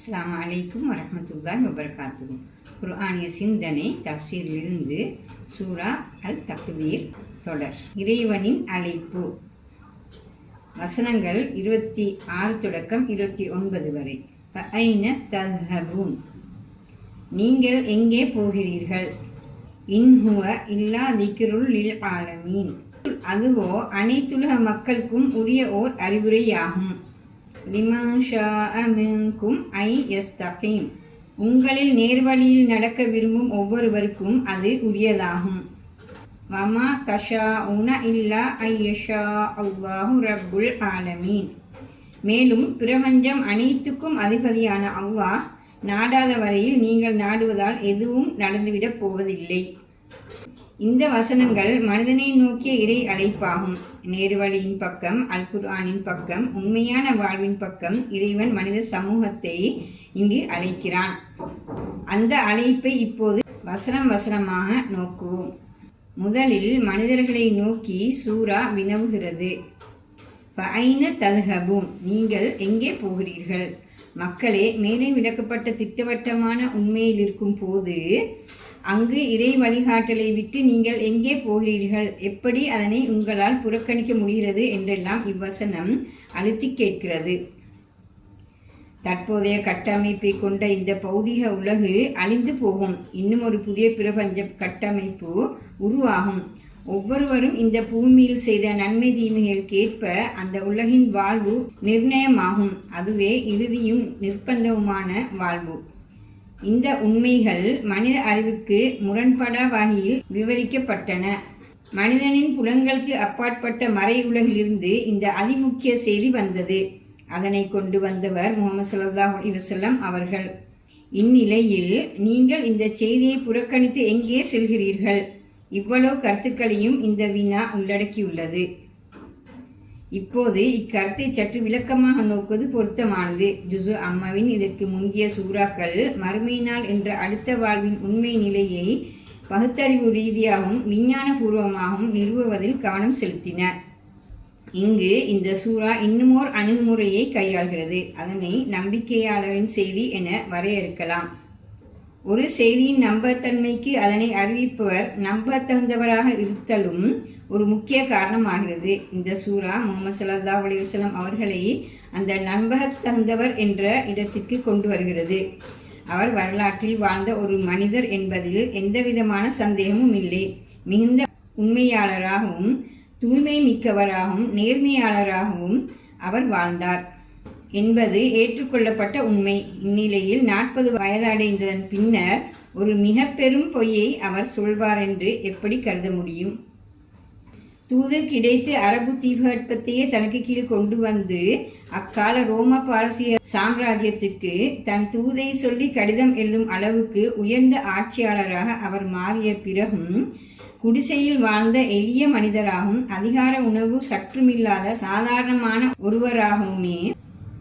அஸ்லாம் அலைக்கும் வரஹ்மத்துல்லாஹி வபரகாத்துஹு. குர்ஆனிய சிந்தனை தப்சீரிலிருந்து சூரா அல் தக்வீர் தொடர். இறைவனின் அழைப்பு. வசனங்கள் இருபத்தி ஆறு தொடக்கம் இருபத்தி ஒன்பது வரை. ஐன தத்ஹபூன் நீங்கள் எங்கே போகிறீர்கள்? இன்ஹுவ இல்லா திக்ருல் லில் ஆலமீன். அதுவோ அனைத்துலக மக்களுக்கும் உரிய ஓர் அறிவுரையாகும். லிமன் ஷாஅ மின்கும் ஐ யஸ்தகீம். உங்களில் நேர்வழியில் நடக்க விரும்பும் ஒவ்வொருவருக்கும் அது உரியதாகும். வமா தஷா உன இல்லா ஐயஷா அவ்வாஹு ரப்புல் ஆலமீன். மேலும் பிரபஞ்சம் அனைத்துக்கும் அதிபதியான அல்லாஹ் நாடாத வரையில் நீங்கள் நாடுவதால் எதுவும் நடந்துவிடப் போவதில்லை. இந்த வசனங்கள் மனிதனை நோக்கிய இறை அழைப்பாகும். நேர்வழியின் பக்கம் அல் குர்ஆனின் பக்கம் உண்மையான வாழ்வின் பக்கம் இறைவன் மனித சமூகத்தை இங்கு அழைக்கிறான். அந்த அழைப்பை இப்போது வசனம் வசனமாக நோக்குவோம். முதலில் மனிதர்களை நோக்கி சூரா வினவுகிறது. ஐன தல்ஹபூன்? நீங்கள் எங்கே போகிறீர்கள்? மக்களே மேலே விளக்கப்பட்ட திட்டவட்டமான உண்மையில் இருக்கும் போது அங்கு இறை வழிகாட்டலை விட்டு நீங்கள் எங்கே போகிறீர்கள்? எப்படி அதனை உங்களால் புறக்கணிக்க முடிகிறது? என்றெல்லாம் இவ்வசனம் அழுத்தி கேட்கிறது. தற்போதைய கட்டமைப்பை கொண்ட இந்த பௌதிக உலகு அழிந்து போகும். இன்னும் ஒரு புதிய பிரபஞ்ச கட்டமைப்பு உருவாகும். ஒவ்வொருவரும் இந்த பூமியில் செய்த நன்மை தீமைகளுக்கேற்ப அந்த உலகின் வாழ்வு நிர்ணயமாகும். அதுவே இறுதியும் நிர்பந்தவுமான வாழ்வு. இந்த உண்மைகள் மனித அறிவுக்கு முரண்படா வகையில் விவரிக்கப்பட்டன. மனிதனின் புலங்களுக்கு அப்பாற்பட்ட மறை உலகிலிருந்து இந்த அதிமுக்கிய செய்தி வந்தது. அதனை கொண்டு வந்தவர் முகமது சல்லாஹ் அலிவசல்லம் அவர்கள். இந்நிலையில் நீங்கள் இந்த செய்தியை புறக்கணித்து எங்கே செல்கிறீர்கள்? இவ்வளவு கருத்துக்களையும் இந்த வினா உள்ளடக்கியுள்ளது. இப்போது இக்கருத்தை சற்று விளக்கமாக நோக்குவது பொருத்தமானது. ஜுசு அம்மாவின் இதற்கு முந்திய சூறாக்கள் மறுமையினால் என்ற அடுத்த வாழ்வின் உண்மை நிலையை பகுத்தறிவு ரீதியாகவும் விஞ்ஞான பூர்வமாகவும் நிறுவுவதில் கவனம் செலுத்தின. இங்கு இந்த சூறா இன்னுமோர் அணுகுமுறையை கையாள்கிறது. அதனை நம்பிக்கையாளரின் செய்தி என வரையறுக்கலாம். ஒரு செய்தியின் நம்பத்தன்மைக்கு அதனை அறிவிப்பவர் நம்பத்தகுந்தவராக இருத்தலும் ஒரு முக்கிய காரணமாகிறது. இந்த சூரா முகமது சல்லா அலிவசலம் அவர்களை அந்த நம்பகத்தகுந்தவர் என்ற இடத்திற்கு கொண்டு வருகிறது. அவர் வரலாற்றில் வாழ்ந்த ஒரு மனிதர் என்பதில் எந்தவிதமான சந்தேகமும் இல்லை. மிகுந்த உண்மையாளராகவும் தூய்மை மிக்கவராகவும் நேர்மையாளராகவும் அவர் வாழ்ந்தார். என்பது ஏற்றுக்கொள்ளப்பட்ட உண்மை. இந்நிலையில் நாற்பது வயதடைந்ததன் பின்னர் ஒரு மிக பெரும் பொய்யை அவர் சொல்வார் என்று எப்படி கருத முடியும்? தூது கிடைத்து அரபு தீபகற்பத்தையே தனக்கு கீழ் கொண்டு வந்து அக்கால ரோம பாரசிய சாம்ராஜ்யத்துக்கு தன் தூதை சொல்லி கடிதம் எழுதும் அளவுக்கு உயர்ந்த ஆட்சியாளராக அவர் மாறிய பிறகும் குடிசையில் வாழ்ந்த எளிய மனிதராகவும் அதிகார உணவு சற்றுமில்லாத சாதாரணமான ஒருவராகவுமே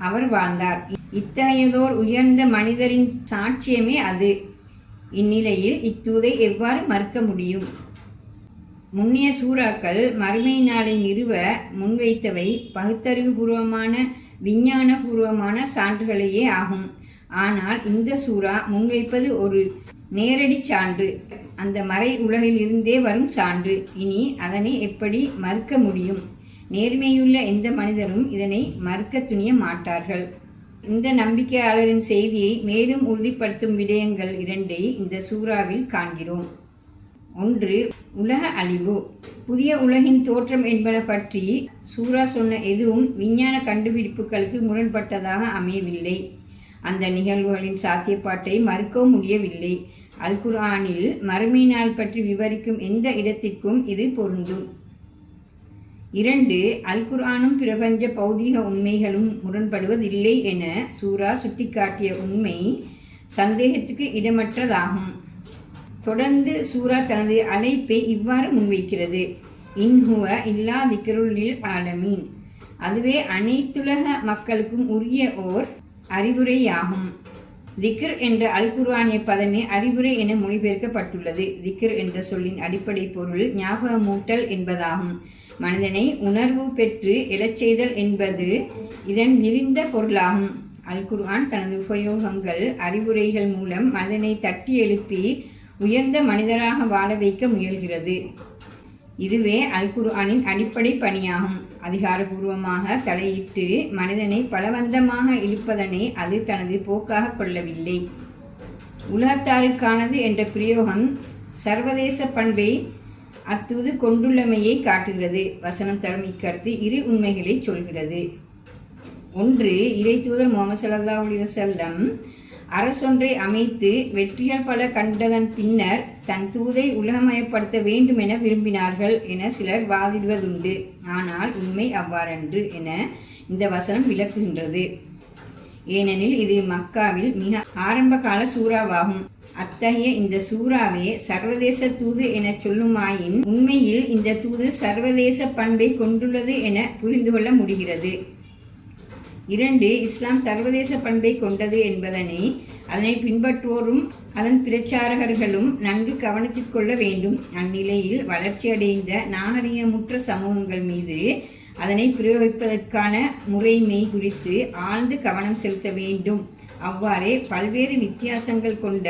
அவர் வாழ்ந்தார். இத்தகையதோர் உயர்ந்த மனிதரின் சாட்சியமே அது. இந்நிலையில் இத்தூதை எவ்வாறு மறுக்க முடியும்? முன்னைய சூறாக்கள் மறுமை நாளை நிறுவ முன்வைத்தவை பகுத்தறிவுபூர்வமான விஞ்ஞானபூர்வமான சான்றுகளையே ஆகும். ஆனால் இந்த சூறா முன்வைப்பது ஒரு நேரடி சான்று. அந்த மறை உலகில் இருந்தே வரும் சான்று. இனி அதனை எப்படி மறுக்க முடியும்? நேர்மையுள்ள எந்த மனிதரும் இதனை மறுக்க துணிய மாட்டார்கள். இந்த நம்பிக்கையாளரின் செய்தியை மேலும் உறுதிப்படுத்தும் விடயங்கள் இரண்டை இந்த சூறாவில் காண்கிறோம். ஒன்று உலக அழிவு. புதிய உலகின் தோற்றம் என்பன பற்றி சூரா சொன்ன எதுவும் விஞ்ஞான கண்டுபிடிப்புகளுக்கு முரண்பட்டதாக அமையவில்லை. அந்த நிகழ்வுகளின் சாத்தியப்பாட்டை மறுக்கவும் முடியவில்லை. அல்குர்ஆனில் மறுமை நாள் பற்றி விவரிக்கும் எந்த இடத்திற்கும் இது பொருந்தும். இரண்டு அல்குரானும் பிரபஞ்ச பௌதீக உண்மைகளும் முரண்படுவதில்லை என சூரா சுட்டிக்காட்டிய உண்மை சந்தேகத்துக்கு இடமற்றதாகும். தொடர்ந்து சூரா தனது அழைப்பை இவ்வாறு முன்வைக்கிறது. இன்ஹுவ இல்லா திக்ருல்லில் ஆலமீன். அதுவே அனைத்துலக மக்களுக்கும் உரிய ஓர் அறிவுரையாகும். திக்ர் என்ற அல் குர்ஆனிய பதமே அறிவுரை என மொழிபெயர்க்கப்பட்டுள்ளது. திக்ர் என்ற சொல்லின் அடிப்படை பொருள் ஞாபகமூட்டல் என்பதாகும். மனிதனை உணர்வு பெற்று எழச் செய்தல் என்பது இதன் விரிந்த பொருளாகும். அல் குர்ஆன் தனது உபயோகங்கள் அறிவுரைகள் மூலம் மனிதனை தட்டி எழுப்பி உயர்ந்த மனிதராக வாழ வைக்க முயல்கிறது. இதுவே அல் குர்ஆனின் அடிப்படை பணியாகும். அதிகாரபூர்வமாக தலையிட்டு மனிதனை பலவந்தமாக இழுப்பதனை அது தனது போக்காக கொள்ளவில்லை. உலகத்தாருக்கானது என்ற பிரயோகம் சர்வதேச பண்பை அத்தூது கொண்டுள்ளமையை காட்டுகிறது. வசனம் தரும் இக்கருத்து இரு உண்மைகளை சொல்கிறது. ஒன்று இறை தூதர் முகமது சல்லா அலி வசல்லம் அரசொன்றை அமைத்து வெற்றிகள் பல கண்டதன் பின்னர் தன் தூதை உலகமயப்படுத்த வேண்டும் என விரும்பினார்கள் என சிலர் வாதிடுவதுண்டு. ஆனால் உண்மை அவ்வாறன்று என இந்த வசனம் விளக்குகின்றது. ஏனெனில் இது மக்காவில் மிக ஆரம்ப கால சூறாவாகும். அத்தகைய இந்த சூறாவே சர்வதேச தூது என சொல்லுமாயின் உண்மையில் இந்த தூது சர்வதேச பண்பை கொண்டுள்ளது என புரிந்து கொள்ள முடிகிறது. இரண்டு இஸ்லாம் சர்வதேச பண்பை கொண்டது என்பதனை அதனை பின்பற்றுவோரும் அதன் பிரச்சாரகர்களும் நன்கு கவனத்தில் கொள்ள வேண்டும். அந்நிலையில் வளர்ச்சியடைந்த நாகரிகமுற்ற சமூகங்கள் மீது அதனை பிரயோகிப்பதற்கான முறைமை குறித்து ஆழ்ந்து கவனம் செலுத்த வேண்டும். அவ்வாறே பல்வேறு வித்தியாசங்கள் கொண்ட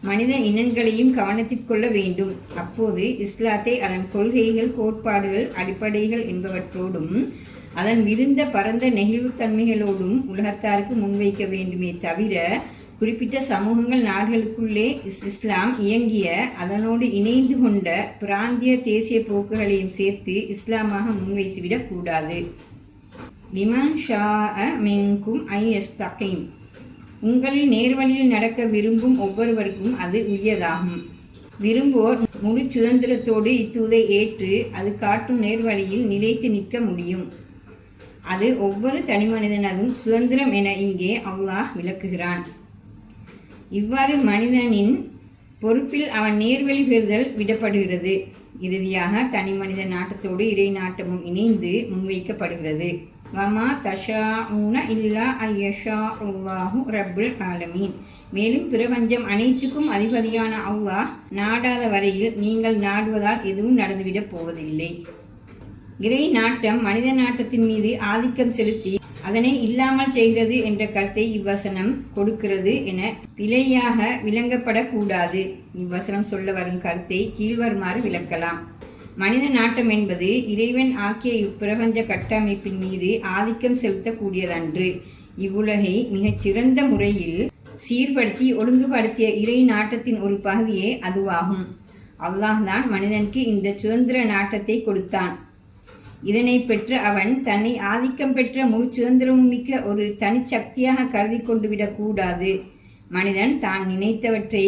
மனித இனங்களையும் கவனத்தில் கொள்ள வேண்டும். அப்போது இஸ்லாத்தை அதன் கொள்கைகள் கோட்பாடுகள் அடிப்படைகள் என்பவற்றோடும் அதன் விருந்த பரந்த நெகிழ்வுத்தன்மைகளோடும் உலகத்தாருக்கு முன்வைக்க வேண்டுமே தவிர குறிப்பிட்ட சமூகங்கள் நாடுகளுக்குள்ளே இஸ்- இஸ்லாம் இயங்கிய அதனோடு இணைந்து கொண்ட பிராந்திய தேசிய போக்குகளையும் சேர்த்து இஸ்லாமாக முன்வைத்துவிடக் கூடாது. லிமன் ஷா மின்கும் ஐ எஸ்தகைம் உங்களில் நேர்வழியில் நடக்க விரும்பும் ஒவ்வொருவருக்கும் அது உரியதாகும். விரும்புவோர் முழு சுதந்திரத்தோடு இத்தூதை ஏற்று அது காட்டும் நேர்வழியில் நிலைத்து நிற்க முடியும். அது ஒவ்வொரு தனிமனிதனதும் சுதந்திரம் என இங்கே அல்லாஹ் விளக்குகிறான். இவ்வாறு மனிதனின் பொறுப்பில் அவன் நேர்வழி பெறுதல் விடப்படுகிறது. இறுதியாக தனி மனித நாட்டத்தோடு இறை நாட்டமும் இணைந்து முன்வைக்கப்படுகிறது. வமா தஷா ஊன இல்லா ஐயஷா உல்லாஹு ரப்புல் ஆலமீன் மேலும் பிரபஞ்சம் அனைத்துக்கும் அதிபதியான அல்லாஹ் நாடாத வரையில் நீங்கள் நாடுவதால் எதுவும் நடந்துவிடப் போவதில்லை இறை நாட்டம் மனித நாட்டத்தின் மீது ஆதிக்கம் செலுத்தி அதனை இல்லாமல் செய்கிறது என்ற கருத்தை இவ்வசனம் கொடுக்கிறது என பிழையாக விளங்கப்படக்கூடாது இவ்வசனம் சொல்ல வரும் கருத்தை கீழ்வருமாறு விளக்கலாம் மனித நாட்டம் என்பது இறைவன் ஆக்கிய இப்பிரபஞ்ச கட்டமைப்பின் மீது ஆதிக்கம் செலுத்தக்கூடியதன்று. இவ்வுலகை மிகச் சிறந்த முறையில் சீர்படுத்தி ஒழுங்குபடுத்திய இறை நாட்டத்தின் ஒரு பகுதியே அதுவாகும். அல்லாஹ்தான் மனிதனுக்கு இந்த சுதந்திர நாட்டத்தை கொடுத்தான். இதனை பெற்ற அவன் தன்னை ஆதிக்கம் பெற்ற முழு சுதந்திரமும் மிக்க ஒரு தனிச்சக்தியாக கருதி கொண்டு விடக்கூடாது மனிதன் தான் நினைத்தவற்றை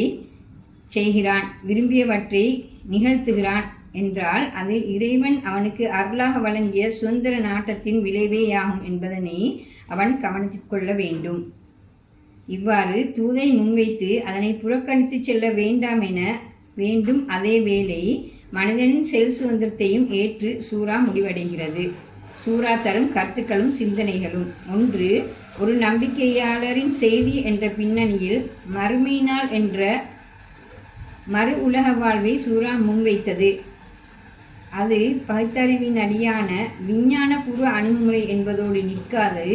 செய்கிறான் விரும்பியவற்றை நிகழ்த்துகிறான். என்றால் அது இறைவன் அவனுக்கு அருளாக வழங்கிய சுதந்திர நாட்டத்தின் விளைவேயாகும் என்பதனை அவன் கவனித்துக் கொள்ள வேண்டும். இவ்வாறு தூதை முன்வைத்து அதனை புறக்கணித்து செல்ல வேண்டாம் என வேண்டும். அதே வேளை மனிதனின் செல் சுதந்திரத்தையும் ஏற்று சூறா முடிவடைகிறது. சூறா தரும் கருத்துக்களும் சிந்தனைகளும். ஒன்று ஒரு நம்பிக்கையாளரின் செய்தி என்ற பின்னணியில் மறுமையினால் என்ற மறு உலக வாழ்வை சூறா முன்வைத்தது. அது பகுத்தறிவின் அடியான விஞ்ஞானபூர்வ அணுகுமுறை என்பதோடு நிற்காது.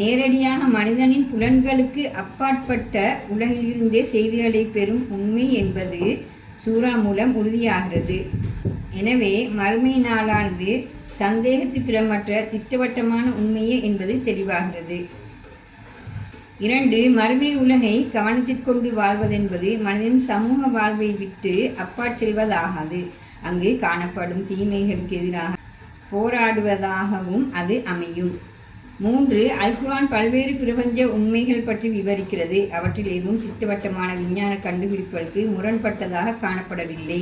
நேரடியாக மனிதனின் புலன்களுக்கு அப்பாற்பட்ட உலகிலிருந்தே செய்திகளை பெறும் உண்மை என்பது சூறா மூலம் உறுதியாகிறது. எனவே மறுமை நாளானது சந்தேகத்துக்கிடமற்ற திட்டவட்டமான உண்மையே என்பது தெளிவாகிறது. இரண்டு மறுமை உலகை கவனத்திற்கொண்டு வாழ்வதென்பது மனிதன் சமூக வாழ்வை விட்டு அப்பாற் செல்வதாகாது. அங்கு காணப்படும் தீமைகளுக்கு எதிராக போராடுவதாகவும் அது அமையும். மூன்று அல்குரான் பல்வேறு பிரபஞ்ச உண்மைகள் பற்றி விவரிக்கிறது. அவற்றில் எதுவும் திட்டவட்டமான விஞ்ஞான கண்டுபிடிப்புகளுக்கு முரண்பட்டதாக காணப்படவில்லை.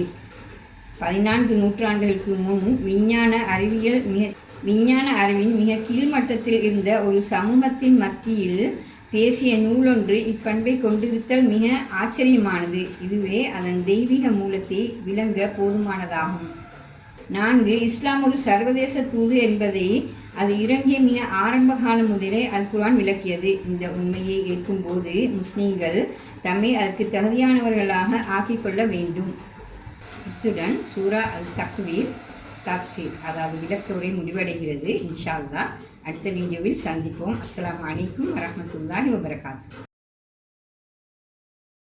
பதினான்கு நூற்றாண்டுகளுக்கு முன் விஞ்ஞான அறிவியல் மிக விஞ்ஞான அறிவின் மிக கீழ்மட்டத்தில் இருந்த ஒரு சமூகத்தின் மத்தியில் பேசிய நூலொன்று இப்பண்பை கொண்டிருத்தல் மிக ஆச்சரியமானது. இதுவே அதன் தெய்வீக மூலத்தை விளங்க போதுமானதாகும். நான்கு இஸ்லாம் ஒரு சர்வதேச தூது என்பதை அது இறங்கிய மிக ஆரம்ப காலம் முதலே அல் குரான் விளக்கியது. இந்த உண்மையை ஏற்கும்போது முஸ்லீம்கள் தம்மை அதற்கு தகுதியானவர்களாக ஆக்கிக்கொள்ள வேண்டும். இத்துடன் சூரா அல் தக்வீர் தப்சீர் அதாவது விளக்க உரை முடிவடைகிறது. இன்ஷா அடுத்த வீடியோவில் சந்திப்போம். அஸ்லாம் அலைக்கும் வரமத்துல்லாஹி வபரகாத்து